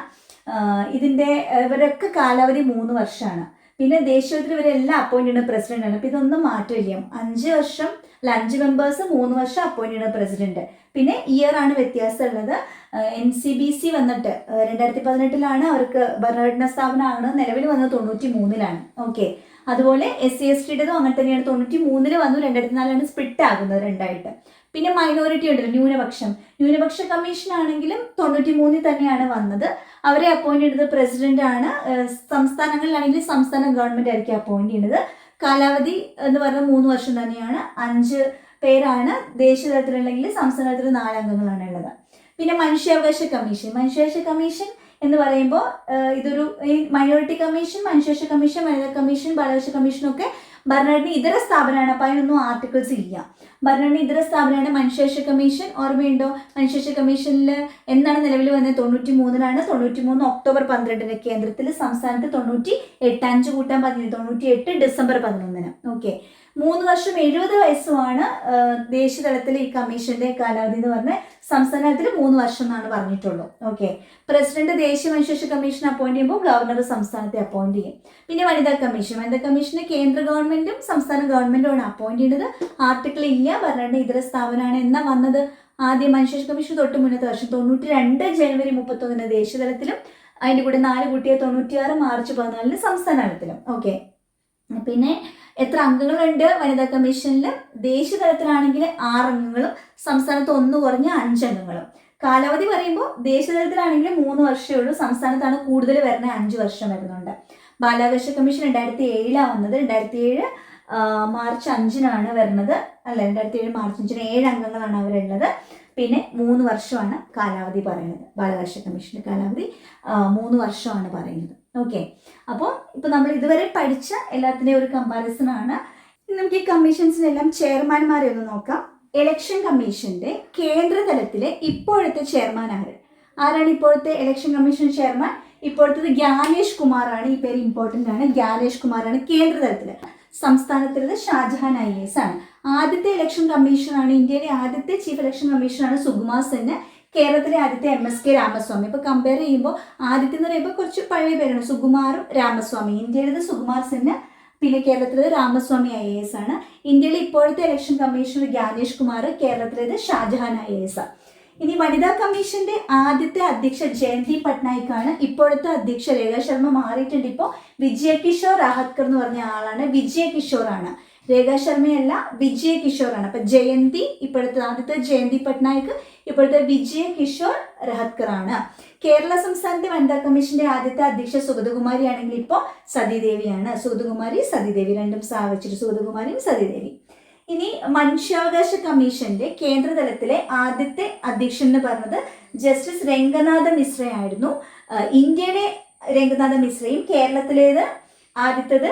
ആണ് ഇതിന്റെ ഇവരൊക്കെ കാലാവധി മൂന്ന് വർഷമാണ് പിന്നെ ദേശീയത്തിൽ ഇവരെല്ലാം അപ്പോയിന്റ് ചെയ്യുന്ന പ്രസിഡന്റ് ആണ്. അപ്പൊ ഇതൊന്നും മാറ്റമില്ല. അഞ്ച് വർഷം അല്ല അഞ്ച് മെമ്പേഴ്സ് മൂന്ന് വർഷം അപ്പോയിന്റ് ചെയ്യുന്ന പ്രസിഡന്റ് പിന്നെ ഇയർ ആണ് വ്യത്യാസമുള്ളത്. എൻ സി ബി സി വന്നിട്ട് രണ്ടായിരത്തി പതിനെട്ടിലാണ് അവർക്ക് ഭരണഘടനാ സ്ഥാപനമാണ്. നിലവിൽ വന്നത് തൊണ്ണൂറ്റി മൂന്നിലാണ് ഓക്കെ അതുപോലെ എസ് സി എസ് ടിയുടേതും അങ്ങനെ തന്നെയാണ്. തൊണ്ണൂറ്റി മൂന്നിൽ വന്നു. രണ്ടായിരത്തി നാലാണ് സ്പ്ലിറ്റ് ആകുന്നത് രണ്ടായിട്ട്. പിന്നെ മൈനോറിറ്റി ഉണ്ടല്ലോ ന്യൂനപക്ഷം. ന്യൂനപക്ഷ കമ്മീഷൻ ആണെങ്കിലും തൊണ്ണൂറ്റി മൂന്നിൽ തന്നെയാണ് വന്നത്. അവരെ അപ്പോയിന്റ് ചെയ്തത് പ്രസിഡന്റ് ആണ്. സംസ്ഥാനങ്ങളിലാണെങ്കിൽ സംസ്ഥാന ഗവൺമെന്റ് ആയിരിക്കും അപ്പോയിന്റ് ചെയ്യുന്നത്. കാലാവധി എന്ന് പറഞ്ഞാൽ മൂന്ന് വർഷം തന്നെയാണ്. അഞ്ച് പേരാണ് ദേശീയ തലത്തിലുണ്ടെങ്കിൽ സംസ്ഥാന തലത്തിൽ നാലംഗങ്ങളാണ് ഉള്ളത്. പിന്നെ മനുഷ്യാവകാശ കമ്മീഷൻ മനുഷ്യാവകാശ കമ്മീഷൻ എന്ന് പറയുമ്പോൾ ഇതൊരു മൈനോറിറ്റി കമ്മീഷൻ മനുഷ്യാവകാശ കമ്മീഷൻ വനിതാ കമ്മീഷൻ ബാലാവകാശ കമ്മീഷനൊക്കെ ഭരണഘടന ഇതര സ്ഥാപനമാണ്. അപ്പോൾ അതിനൊന്നും ആർട്ടിക്കിൾസ് ഇല്ല. ഭരണഘടന ഇതര സ്ഥാപനമാണ്. മനുഷ്യാവകാശ കമ്മീഷൻ ഓർമ്മയുണ്ടോ? മനുഷ്യാവകാശ കമ്മീഷനിൽ എന്നാണ് നിലവിൽ വന്നത്? തൊണ്ണൂറ്റി മൂന്നിനാണ് തൊണ്ണൂറ്റി മൂന്ന് ഒക്ടോബർ പന്ത്രണ്ടിന് കേന്ദ്രത്തിൽ സംസ്ഥാനത്ത് തൊണ്ണൂറ്റി എട്ട് അഞ്ച് കൂട്ടാൻ പതിനേഴ് തൊണ്ണൂറ്റി എട്ട് ഡിസംബർ പതിനൊന്നിന്. ഓക്കെ മൂന്ന് വർഷം എഴുപത് വയസ്സുമാണ് ദേശീയ തലത്തിൽ ഈ കമ്മീഷന്റെ കാലാവധി എന്ന് പറഞ്ഞ സംസ്ഥാന തലത്തിൽ മൂന്ന് വർഷം എന്നാണ് പറഞ്ഞിട്ടുള്ളൂ. ഓക്കെ പ്രസിഡന്റ് ദേശീയ മനുഷ്യശേഷി കമ്മീഷൻ അപ്പോയിന്റ് ചെയ്യുമ്പോൾ ഗവർണർ സംസ്ഥാനത്തെ അപ്പോയിന്റ് ചെയ്യും. പിന്നെ വനിതാ കമ്മീഷൻ. വനിതാ കമ്മീഷനെ കേന്ദ്ര ഗവൺമെന്റും സംസ്ഥാന ഗവൺമെന്റുമാണ് അപ്പോയിന്റ് ചെയ്യുന്നത്. ആർട്ടിക്കിൾ ഇല്ല ഭരണ ഇതര സ്ഥാപനമാണ് എന്നാ വന്നത്. ആദ്യം മനുഷ്യശേഷി കമ്മീഷൻ തൊട്ട് മുന്നത്തെ വർഷം തൊണ്ണൂറ്റി രണ്ട് ജനുവരി മുപ്പത്തൊന്നിന് ദേശീയ തലത്തിലും അതിന്റെ കൂടെ നാല് കുട്ടിയെ തൊണ്ണൂറ്റിയാറ് മാർച്ച് പതിനാലിന് സംസ്ഥാന തലത്തിലും. ഓക്കെ പിന്നെ എത്ര അംഗങ്ങളുണ്ട്? വനിതാ കമ്മീഷനിൽ ദേശീയ തലത്തിലാണെങ്കിൽ ആറ് അംഗങ്ങളും സംസ്ഥാനത്ത് ഒന്ന് കുറഞ്ഞ അഞ്ച് അംഗങ്ങളും. കാലാവധി പറയുമ്പോൾ ദേശീയ തലത്തിലാണെങ്കിൽ മൂന്ന് വർഷമേ ഉള്ളൂ. സംസ്ഥാനത്താണ് കൂടുതൽ വരുന്ന അഞ്ച് വർഷം വരുന്നുണ്ട്. ബാലാവകാശ കമ്മീഷൻ രണ്ടായിരത്തി ഏഴിലാണ് വന്നത്. രണ്ടായിരത്തി ഏഴ് മാർച്ച് അഞ്ചിനാണ് വരുന്നത്. അല്ല രണ്ടായിരത്തി ഏഴ് മാർച്ച് അഞ്ചിന് ഏഴ് അംഗങ്ങളാണ് അവരുള്ളത്. പിന്നെ മൂന്ന് വർഷമാണ് കാലാവധി പറയുന്നത്. ബാലാവകാശ കമ്മീഷന്റെ കാലാവധി മൂന്ന് വർഷമാണ് പറയുന്നത്. ഓക്കെ അപ്പോൾ ഇപ്പോൾ നമ്മൾ ഇതുവരെ പഠിച്ച എല്ലാത്തിന്റെയും ഒരു കമ്പാരിസൺ ആണ്. നമുക്ക് ഈ കമ്മീഷൻസിനെല്ലാം ചെയർമാൻമാരെ ഒന്ന് നോക്കാം. ഇലക്ഷൻ കമ്മീഷന്റെ കേന്ദ്ര തലത്തിലെ ഇപ്പോഴത്തെ ചെയർമാൻ ആര്? ആരാണ് ഇപ്പോഴത്തെ ഇലക്ഷൻ കമ്മീഷൻ ചെയർമാൻ ഇപ്പോഴത്തത് ഗ്യാനേഷ് കുമാറാണ് ഈ പേര് ഇമ്പോർട്ടന്റ് ആണ്. ഗ്യാനേഷ് കുമാറാണ് കേന്ദ്ര തലത്തിൽ സംസ്ഥാനത്തിലത് ഷാജഹാൻ ഐ എസ് ആണ്. ആദ്യത്തെ ഇലക്ഷൻ കമ്മീഷനാണ് ഇന്ത്യയിലെ ആദ്യത്തെ ചീഫ് ഇലക്ഷൻ കമ്മീഷനാണ് സുകുമാർ സെന്ന്. കേരളത്തിലെ ആദ്യത്തെ എം എസ് കെ രാമസ്വാമി. ഇപ്പൊ കമ്പയർ ചെയ്യുമ്പോൾ ആദ്യത്തെ എന്ന് പറയുമ്പോൾ കുറച്ച് പഴയ പേരാണ്. സുകുമാറും രാമസ്വാമി. ഇന്ത്യയിലത് സുകുമാർ സെന്ന് പിന്നെ കേരളത്തിലത് രാമസ്വാമി ഐ എ എസ് ആണ്. ഇന്ത്യയിലെ ഇപ്പോഴത്തെ ഇലക്ഷൻ കമ്മീഷണർ ജ്ഞാനേഷ് കുമാർ കേരളത്തിലേത് ഷാജഹാൻ ഐ എ എസ് ആണ് ഇനി വനിതാ കമ്മീഷന്റെ ആദ്യത്തെ അധ്യക്ഷ ജയന്തി പട്നായിക് ആണ് ഇപ്പോഴത്തെ അധ്യക്ഷ രേഖ ശർമ്മ മാറിയിട്ടുണ്ട് ഇപ്പോൾ വിജയ കിഷോർ എന്ന് പറഞ്ഞ ആളാണ്. വിജയ കിഷോർ ആണ്. രേഖാ ശർമ്മയല്ല വിജയ ആണ്. അപ്പൊ ജയന്തി ഇപ്പോഴത്തെ ആദ്യത്തെ ജയന്തി പട്നായിക് ഇപ്പോഴത്തെ വിജയ കിഷോർ റഹത്കറാണ് കേരള സംസ്ഥാനത്തെ വനിതാ കമ്മീഷന്റെ ആദ്യത്തെ അധ്യക്ഷ സുഗതകുമാരി ആണെങ്കിൽ ഇപ്പോൾ സതിദേവിയാണ്. സുഗതകുമാരി സതിദേവി രണ്ടും സ്ഥാപിച്ചിട്ട് സുഗതകുമാരിയും സതീദേവി. ഇനി മനുഷ്യാവകാശ കമ്മീഷന്റെ കേന്ദ്രതലത്തിലെ ആദ്യത്തെ അധ്യക്ഷൻ എന്ന് പറഞ്ഞത് ജസ്റ്റിസ് രംഗനാഥ മിശ്രയായിരുന്നു. ഇന്ത്യയുടെ രംഗനാഥ മിശ്രയും കേരളത്തിലേത് ആദ്യത്തത്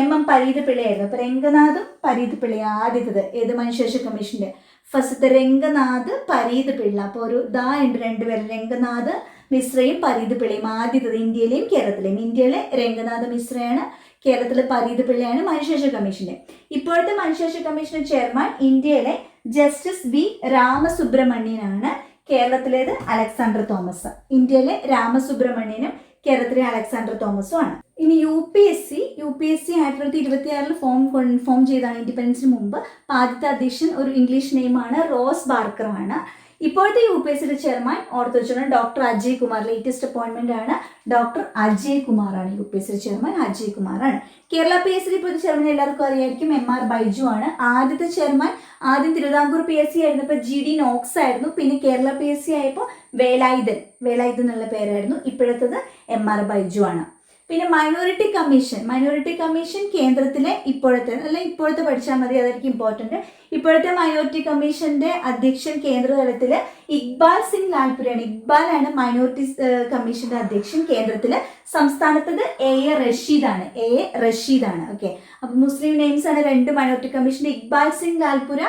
എം എം പരീത് പിള്ളയായിരുന്നു. അപ്പൊ രംഗനാഥും പരീത് പിള്ളയാണ് ആദ്യത്തത് ഏത് മനുഷ്യാവകാശ കമ്മീഷന്റെ? ഫസ്റ്റത്തെ രംഗനാഥ് പരീത് പിള്ള. അപ്പോൾ ഒരു ദാ ഉണ്ട് രണ്ടുപേരും രംഗനാഥ് മിശ്രയും പരീത് പിള്ളയും. ആദ്യത്തത് ഇന്ത്യയിലെയും കേരളത്തിലെയും. ഇന്ത്യയിലെ രംഗനാഥ് മിശ്രയാണ് കേരളത്തിലെ പരീത് പിള്ളയാണ് മനുഷ്യാവകാശ കമ്മീഷന്റെ ഇപ്പോഴത്തെ മനുഷ്യാവകാശ കമ്മീഷന്റെ ചെയർമാൻ ഇന്ത്യയിലെ ജസ്റ്റിസ് ബി രാമസുബ്രഹ്മണ്യനാണ് കേരളത്തിലേത് അലക്സാണ്ടർ തോമസ്. ഇന്ത്യയിലെ രാമസുബ്രഹ്മണ്യനും കേരളത്തിലെ അലക്സാണ്ടർ തോമസും ആണ്. ഇനി U P S C U P S C ആയിരത്തി തൊള്ളായിരത്തി ഇരുപത്തി ആറിൽ ഫോം ഫോം ചെയ്താണ് ഇൻഡിപെൻഡൻസിന് മുമ്പ് ആദ്യത്തെ അധ്യക്ഷൻ ഒരു ഇംഗ്ലീഷ് നെയിമാണ് റോസ് ബാർക്കർ ആണ്. ഇപ്പോഴത്തെ യു പി എസ് സിയുടെ ചെയർമാൻ ഓർത്തു വെച്ചാൽ doctor Ajay Kumar latest appointment ആണ്. ഡോക്ടർ അജയ് കുമാർ ആണ് യു പി എസ് സിയുടെ ചെയർമാൻ അജയ് കുമാർ ആണ്. കേരള പി എസ് സി ഇപ്പോഴത്തെ ചെയർമാൻ എല്ലാവർക്കും അറിയായിരിക്കും എം ആർ ബൈജു ആണ്. ആദ്യത്തെ ചെയർമാൻ ആദ്യം തിരുവിതാംകൂർ പി എസ് സി ആയിരുന്നപ്പോൾ ജി ഡി നോക്സ് ആയിരുന്നു. പിന്നെ കേരള പി എസ് സി ആയപ്പോൾ വേലായുധൻ വേലായുധൻ എന്നുള്ള പേരായിരുന്നു. ഇപ്പോഴത്തത് എം ആർ ബൈജു ആണ്. പിന്നെ മൈനോറിറ്റി കമ്മീഷൻ മൈനോറിറ്റി കമ്മീഷൻ കേന്ദ്രത്തിലെ ഇപ്പോഴത്തെ അല്ല ഇപ്പോഴത്തെ പഠിച്ചാൽ മതി അതായിരിക്കും ഇമ്പോർട്ടന്റ് ഇപ്പോഴത്തെ മൈനോറിറ്റി കമ്മീഷന്റെ അധ്യക്ഷൻ കേന്ദ്രതലത്തിൽ ഇക്ബാൽ സിംഗ് ലാൽപുരയാണ്. ഇക്ബാലാണ് മൈനോറിറ്റി കമ്മീഷന്റെ അധ്യക്ഷൻ കേന്ദ്രത്തിൽ സംസ്ഥാനത്തത് എ. എ. റഷീദാണ്. എ. എ. റഷീദാണ്. ഓക്കെ അപ്പൊ മുസ്ലിം നെയിംസ് ആണ് രണ്ട് മൈനോറിറ്റി കമ്മീഷന്റെ ഇക്ബാൽ സിംഗ് ലാൽപുര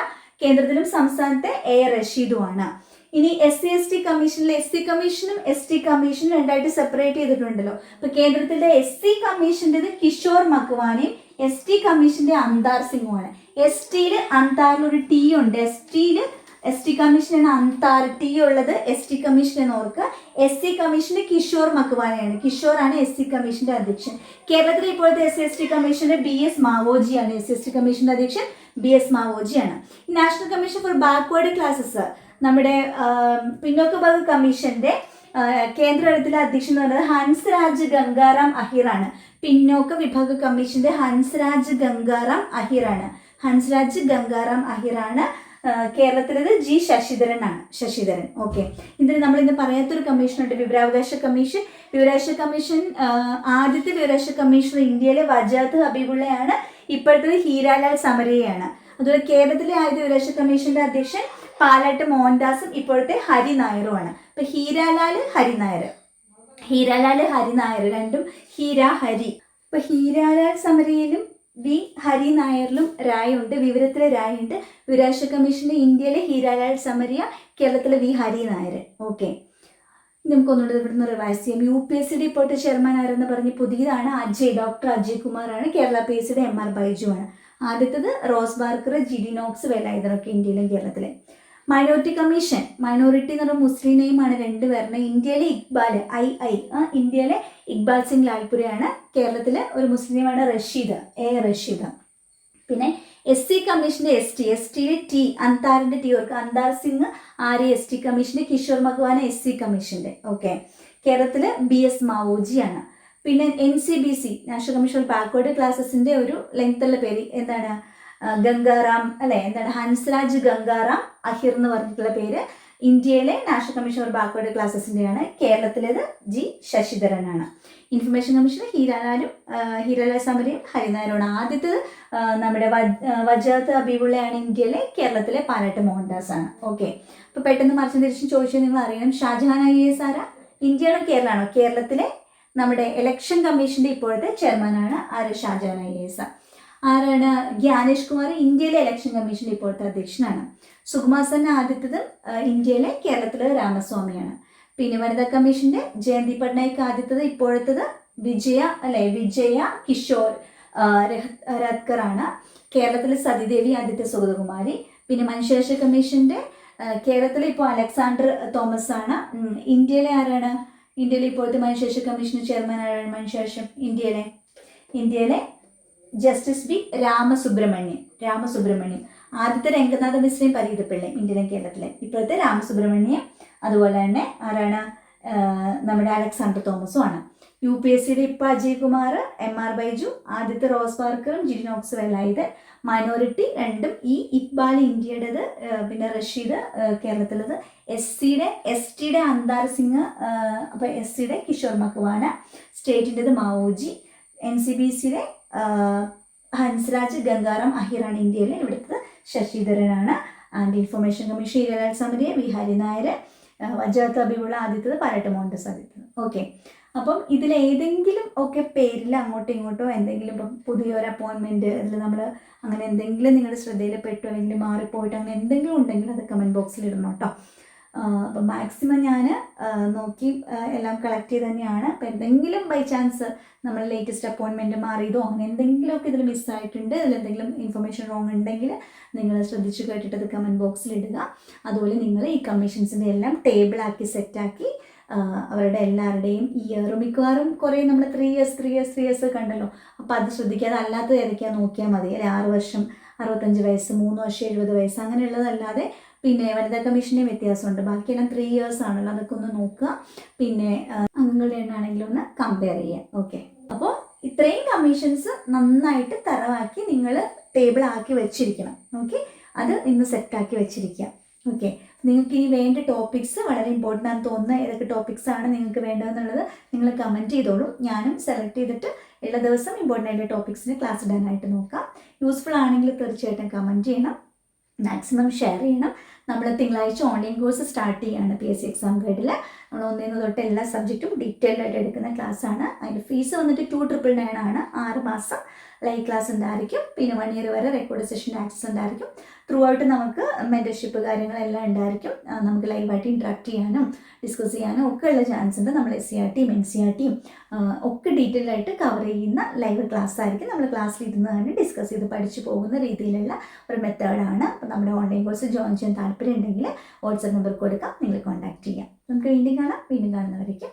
കേന്ദ്രത്തിലും സംസ്ഥാനത്തെ എ. റഷീദുമാണ് ഇനി എസ് സി എസ് ടി കമ്മീഷനിൽ എസ് സി കമ്മീഷനും എസ് ടി കമ്മീഷനും രണ്ടായിട്ട് സെപ്പറേറ്റ് ചെയ്തിട്ടുണ്ടല്ലോ. അപ്പൊ കേന്ദ്രത്തിലെ എസ് സി കമ്മീഷന്റെത് കിഷോർ മക്വാനിയും എസ് ടി കമ്മീഷന്റെ അന്താർ സിംഗുമാണ് എസ് ടിയിൽ അന്താറിൽ ഒരു ടി ഉണ്ട്. എസ് ടിയിൽ എസ് ടി കമ്മീഷനാണ് അന്താർ. ടി ഉള്ളത് എസ് ടി കമ്മീഷൻ എന്ന് ഓർക്കുക. എസ് സി കമ്മീഷന്റെ കിഷോർ മക്വാനയാണ് ആണ് എസ് സി കമ്മീഷന്റെ അധ്യക്ഷൻ. കേരളത്തിലെ ഇപ്പോഴത്തെ എസ് സി എസ് ടി കമ്മീഷന്റെ ബി എസ് മാവോജിയാണ്. എസ് സി എസ് ടി കമ്മീഷന്റെ അധ്യക്ഷൻ B S മാവോജിയാണ്. National commission for backward classes നമ്മുടെ പിന്നോക്ക വിഭാഗ കമ്മീഷന്റെ കേന്ദ്ര തലത്തിലെ അധ്യക്ഷൻ എന്ന് പറയുന്നത് ഹൻസ്രാജ് ഗംഗാറാം അഹിറാണ്. പിന്നോക്ക വിഭാഗ കമ്മീഷന്റെ ഹൻസ്രാജ് ഗംഗാറാം അഹിറാണ്. ഹൻസ്രാജ് ഗംഗാറാം അഹിറാണ് കേരളത്തിലത് ജി ശശിധരനാണ് ശശിധരൻ ഓക്കെ. ഇതിന് നമ്മൾ ഇന്ന് പറയാത്തൊരു കമ്മീഷനുണ്ട് വിവരാവകാശ കമ്മീഷൻ. വിവരാവകാശ കമ്മീഷൻ ആദ്യത്തെ വിവരാവകാശ കമ്മീഷണർ ഇന്ത്യയിലെ വജാത്ത് ഹബീബുള്ളയാണ്. ഇപ്പോഴത്തെ ഹീരാലാൽ സമരയാണ്. അതുപോലെ കേരളത്തിലെ ആദ്യ വിവരാവകാശ കമ്മീഷന്റെ അധ്യക്ഷൻ പാലാട്ട് മോഹൻദാസും ഇപ്പോഴത്തെ ഹരി നായറുമാണ് അപ്പൊ ഹീരാലാൽ ഹരി നായർ. ഹീരാലാൽ ഹരി നായർ രണ്ടും ഹീര ഹരി. അപ്പൊ ഹീരാലാൽ സമരയിലും വി ഹരി നായരിലും രായുണ്ട് വിവരത്തിലെ രായുണ്ട്. വിരാശ കമ്മീഷന്റെ ഇന്ത്യയിലെ ഹീരാലാൽ സമരിയ കേരളത്തിലെ വി ഹരി നായർ. ഓക്കെ. നമുക്കൊന്നുകൂടെ ഇവിടുന്ന് റിവൈസ് ചെയ്യാം. U P S C D ഇപ്പോഴത്തെ ചെയർമാൻ ആരെന്ന് പറഞ്ഞ് പുതിയതാണ് അജയ് ഡോക്ടർ അജയ് കുമാറാണ്. കേരള പി എസ് സിയുടെ എം ആർ ബൈജു ആണ് ആദ്യത്തത് Rose Barker G D Knox D Knox ഇന്ത്യയിലും കേരളത്തിലെ. മൈനോറിറ്റി കമ്മീഷൻ മൈനോറിറ്റി എന്ന് പറയുമ്പോൾ മുസ്ലിം നെയിമാണ് രണ്ടുപേരുടെ ഇന്ത്യയിലെ ഇക്ബാൽ ഐ ഐ ഇന്ത്യയിലെ ഇക്ബാൽ സിംഗ് ലാൽപുരയാണ് കേരളത്തിലെ ഒരു മുസ്ലിം നെയ്മാണ് റഷീദ് എ റഷീദ്. പിന്നെ എസ് സി കമ്മീഷന്റെ എസ് ടി എസ് ടിയിലെ ടി അന്താറിന്റെ ടി ഓർക്ക് അന്താർ സിംഗ് ആര്യ എസ് ടി കമ്മീഷന്റെ കിഷോർ മഗ്വാന എസ് സി കമ്മീഷന്റെ ഓക്കെ കേരളത്തിൽ ബി എസ് മാവോജി ആണ്. പിന്നെ N C B C national commission backward ക്ലാസസിന്റെ ഒരു ലെങ്ത്തുള്ള പേര് എന്താണ്? ഗംഗാറാം അല്ലെ? എന്താണ്? ഹൻസ്രാജ് ഗംഗാറാം അഹിർ എന്ന് പറഞ്ഞിട്ടുള്ള പേര് ഇന്ത്യയിലെ നാഷണൽ കമ്മീഷൻ ഫോർ ബാക്ക്വേർഡ് ക്ലാസസിന്റെയാണ് കേരളത്തിലേത് ജി ശശിധരനാണ്. ഇൻഫർമേഷൻ കമ്മീഷൻ ഹീരാലാലും ഹീരാലാൽ സമരയും ഹരിനായരുമാണ് ആദ്യത്തേത് നമ്മുടെ വജാത്ത് അബീബുള്ളയാണ് ഇന്ത്യയിലെ കേരളത്തിലെ പാലാട്ട് മോഹൻദാസ് ആണ് ഓക്കെ അപ്പൊ പെട്ടെന്ന് മറിച്ചും തിരിച്ചും ചോദിച്ചാൽ നിങ്ങൾ അറിയണം. ഷാജഹാൻ ഐ എസ് ആരാ? ഇന്ത്യയാണോ കേരളമാണോ കേരളത്തിലെ നമ്മുടെ ഇലക്ഷൻ കമ്മീഷന്റെ ഇപ്പോഴത്തെ ചെയർമാനാണ് ആര്? ഷാജഹാൻ ഐ എസ് ആരാണ്? ജ്ഞാനേഷ് കുമാർ ഇന്ത്യയിലെ ഇലക്ഷൻ കമ്മീഷന്റെ ഇപ്പോഴത്തെ അധ്യക്ഷനാണ്. സുകുമാർ സെൻ ആദ്യത്തത് ഇന്ത്യയിലെ കേരളത്തിലെ രാമസ്വാമിയാണ്. പിന്നെ വനിതാ കമ്മീഷന്റെ ജയന്തി പട്നായിക് ആദ്യത്തത് ഇപ്പോഴത്തത് വിജയ അല്ലെ വിജയ കിഷോർ രത്കർ ആണ് കേരളത്തിലെ സതിദേവി ആദിത്യ സുഗതകുമാരി. പിന്നെ മനുഷ്യാവകാശ കമ്മീഷന്റെ കേരളത്തിലെ ഇപ്പോൾ അലക്സാണ്ടർ തോമസ് ആണ് ഇന്ത്യയിലെ ആരാണ്? ഇന്ത്യയിലെ ഇപ്പോഴത്തെ മനുഷ്യാവകാശ കമ്മീഷൻ ചെയർമാൻ ആരാണ്? മനുഷ്യാവകാശം ഇന്ത്യയിലെ ഇന്ത്യയിലെ ജസ്റ്റിസ് ബി രാമസുബ്രഹ്മണ്യൻ രാമസുബ്രഹ്മണ്യൻ. ആദ്യത്തെ രംഗനാഥ മിശ്രയും പരീതപ്പിള്ളയും ഇന്ത്യയിലെ കേരളത്തിലെ. ഇപ്പോഴത്തെ രാമസുബ്രഹ്മണ്യം അതുപോലെ തന്നെ ആരാണ്? നമ്മുടെ അലക്സാണ്ടർ തോമസും ആണ്. യു പി എസ് സിയുടെ ഇപ്പം അജയ് കുമാർ എം ആർ ബൈജു ആദ്യത്തെ റോസ് പാർക്കറും ജിനോക്സ് വെല്ലായത് മൈനോറിറ്റി രണ്ടും ഈ ഇക്ബാൽ ഇന്ത്യയുടേത് പിന്നെ റഷീദ് കേരളത്തിലത് എസ് സിയുടെ എസ് ടിയുടെ അന്താർ സിംഗ് അപ്പോൾ എസ് സിയുടെ കിഷോർ മക്വാന സ്റ്റേറ്റിന്റെത് മാവോജി. എൻ സി ബി സിയുടെ ഹൻസ്രാജ് ഗംഗാറാം അഹിറാണ് ഇന്ത്യയിലെ ഇവിടുത്തെ ശശിധരനാണ്. ആൻഡ് ഇൻഫർമേഷൻ കമ്മീഷൻ ഇരകാല സമിതിയെ ബിഹാരി നായർ വജാത്ത് അബിബുള്ള ആദ്യത്തത് പാരട്ട് മോണ്ടസ് ആദ്യത്തത് ഓക്കെ. അപ്പം ഇതിലേതെങ്കിലും ഒക്കെ പേരിൽ അങ്ങോട്ടോ ഇങ്ങോട്ടോ എന്തെങ്കിലും ഇപ്പം പുതിയൊരു അപ്പോയിൻമെന്റ് അതിൽ നമ്മൾ അങ്ങനെ എന്തെങ്കിലും നിങ്ങളുടെ ശ്രദ്ധയിൽ പെട്ടു അല്ലെങ്കിൽ മാറിപ്പോയിട്ട് അങ്ങനെ എന്തെങ്കിലും ഉണ്ടെങ്കിൽ അത് കമന്റ് ബോക്സിൽ ഇടണം കേട്ടോ. അപ്പം മാക്സിമം ഞാൻ നോക്കി എല്ലാം കളക്ട് ചെയ്ത് തന്നെയാണ്. അപ്പം എന്തെങ്കിലും ബൈ ചാൻസ് നമ്മൾ ലേറ്റസ്റ്റ് അപ്പോയിൻമെന്റ് മാറിയതോ അങ്ങനെ എന്തെങ്കിലുമൊക്കെ ഇതിൽ മിസ്സായിട്ടുണ്ട് എന്തെങ്കിലും ഇൻഫർമേഷൻ റോങ് ഉണ്ടെങ്കിൽ നിങ്ങൾ ശ്രദ്ധിച്ച് അത് കമന്റ് ബോക്സിൽ ഇടുക. അതുപോലെ നിങ്ങൾ ഈ കമ്മീഷൻസിന്റെ എല്ലാം ടേബിളാക്കി സെറ്റാക്കി അവരുടെ എല്ലാവരുടെയും ഇയർ മിക്കവാറും കുറേ നമ്മൾ three years three years three years കണ്ടല്ലോ. അപ്പോൾ അത് ശ്രദ്ധിക്കാതെ അല്ലാത്തത് ഏതൊക്കെയാ നോക്കിയാൽ മതി. അല്ലെ ആറ് വർഷം അറുപത്തഞ്ച് വയസ്സ് മൂന്ന് വർഷം എഴുപത് വയസ്സ് അങ്ങനെയുള്ളതല്ലാതെ പിന്നെ വനിതാ കമ്മീഷന്റെ വ്യത്യാസമുണ്ട്. ബാക്കിയെല്ലാം ത്രീ ഇയേഴ്സ് ആണല്ലോ. അതൊക്കെ ഒന്ന് നോക്കുക. പിന്നെ അംഗങ്ങളുടെ എണ്ണാണെങ്കിലും ഒന്ന് കമ്പയർ ചെയ്യാം ഓക്കെ അപ്പോൾ ഇത്രയും കമ്മീഷൻസ് നന്നായിട്ട് തറവാക്കി നിങ്ങൾ ടേബിൾ ആക്കി വെച്ചിരിക്കണം. ഓക്കെ അത് ഇന്ന് സെറ്റാക്കി വെച്ചിരിക്കുക. ഓക്കെ നിങ്ങൾക്ക് ഇനി വേണ്ട ടോപ്പിക്സ് വളരെ ഇമ്പോർട്ടന്റ് ആണെന്ന് തോന്നുന്ന ഏതൊക്കെ ടോപ്പിക്സ് ആണ് നിങ്ങൾക്ക് വേണ്ടതെന്നുള്ളത് നിങ്ങൾ കമന്റ് ചെയ്തോളൂ. ഞാനും സെലക്ട് ചെയ്തിട്ട് എല്ലാ ദിവസവും ഇമ്പോർട്ടന്റ് ആയിട്ടുള്ള ടോപ്പിക്സിന് ക്ലാസ് ഇടാനായിട്ട് നോക്കാം. യൂസ്ഫുൾ ആണെങ്കിൽ തീർച്ചയായിട്ടും കമന്റ് ചെയ്യണം. മാക്സിമം ഷെയർ ചെയ്യണം. നമ്മൾ തിങ്കളാഴ്ച ഓൺലൈൻ കോഴ്സ് സ്റ്റാർട്ട് ചെയ്യുകയാണ് പി എസ് സി എക്സാം ഗൈഡിൽ നമ്മൾ ഒന്നിന്ന് തൊട്ട് എല്ലാ സബ്ജക്റ്റും ഡീറ്റെയിൽഡ് ആയിട്ട് എടുക്കുന്ന ക്ലാസ്സാണ് അതിന്റെ ഫീസ് വന്നിട്ട് ടു ട്രിപ്പിൾ നയൻ ആണ്. ആറ് മാസം ലൈവ് ക്ലാസ് ഉണ്ടായിരിക്കും പിന്നെ വൺ ഇയർ വരെ റെക്കോർഡ് സെഷന്റെ ആക്സസ് ഉണ്ടായിരിക്കും. ത്രൂ ഔട്ട് നമുക്ക് മെന്റർഷിപ്പ് കാര്യങ്ങളെല്ലാം ഉണ്ടായിരിക്കും. നമുക്ക് ലൈവായിട്ട് ഇൻട്രാക്ട് ചെയ്യാനും ഡിസ്കസ് ചെയ്യാനും ഒക്കെ ഉള്ള ചാൻസ് ഉണ്ട്. നമ്മൾ എസ് സി ആർ ടിയും എൻ സി ആർ ടിയും ഒക്കെ ഡീറ്റെയിൽ ആയിട്ട് കവർ ചെയ്യുന്ന ലൈവ് ക്ലാസ് ആയിരിക്കും. നമ്മൾ ക്ലാസ്സിൽ ഇരുന്ന് തന്നെ ഡിസ്കസ് ചെയ്ത് പഠിച്ചു പോകുന്ന രീതിയിലുള്ള ഒരു മെത്തേഡാണ് അപ്പോൾ നമ്മുടെ ഓൺലൈൻ കോഴ്സ് ജോയിൻ ചെയ്യാൻ താല്പര്യം ഉണ്ടെങ്കിൽ വാട്സപ്പ് നമ്പർ കൊടുക്കാം. നിങ്ങൾ കോൺടാക്ട് ചെയ്യാം. നമുക്ക് വീണ്ടും കാണാം. വീണ്ടും കാണുന്നവരേക്കും